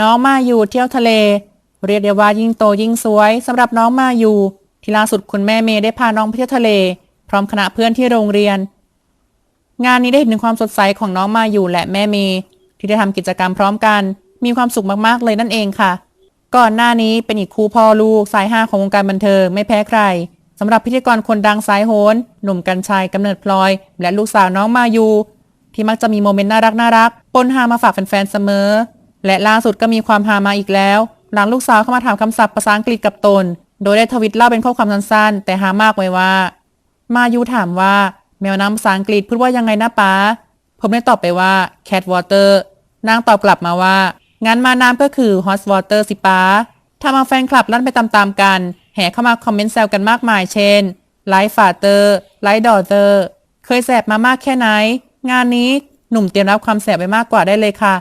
น้องมาอยู่เที่ยวทะเล เรียกได้ว่ายิ่งโตยิ่งสวยสำหรับน้องมาอยู่ที่ล่าสุดคุณแม่เมย์ได้พาน้องไปเที่ยวทะเล พร้อมคณะเพื่อนที่โรงเรียน งานนี้ได้เห็นถึงความสดใสของน้องมาอยู่และแม่เมย์ที่ได้ทำกิจกรรมพร้อมกัน มีความสุขมากๆเลยนั่นเองค่ะ ก่อนหน้านี้เป็นอีกคู่พ่อลูกสายห้าของวงการบันเทิงไม่แพ้ใครสำหรับพิธีกรคนดังสายโหนหนุ่มกัญชัยกำเนิดพลอย และลูกสาวน้องมายูที่มักจะมีโมเมนต์น่ารักน่ารักปนฮามาฝากแฟนๆเสมอ และล่าสุดก็มีความฮามาอีกแล้ว หลังลูกสาวเข้ามาถามคำศัพท์ภาษาอังกฤษกับตน โดยได้ทวิตเล่าเป็นข้อความสั้นๆ แต่ฮามากไว้ว่า มายูถามว่า แมวน้ำภาษาอังกฤษพูดว่ายังไงนะป๊าผมได้ตอบไปว่า cat water นางตอบกลับมาว่า งั้นมาน้ำก็คือ hot water สิป๊าทำเอาแฟนคลับลั่นไปตามๆกัน แห่เข้ามาคอมเมนต์แซวกันมากมายเช่นไลฟ์ฟาเตอร์ไลฟ์ดอเตอร์เคยแสบมามากแค่ไหน งานนี้หนุ่มเตรียมรับความแสบไปมากกว่าได้เลยค่ะ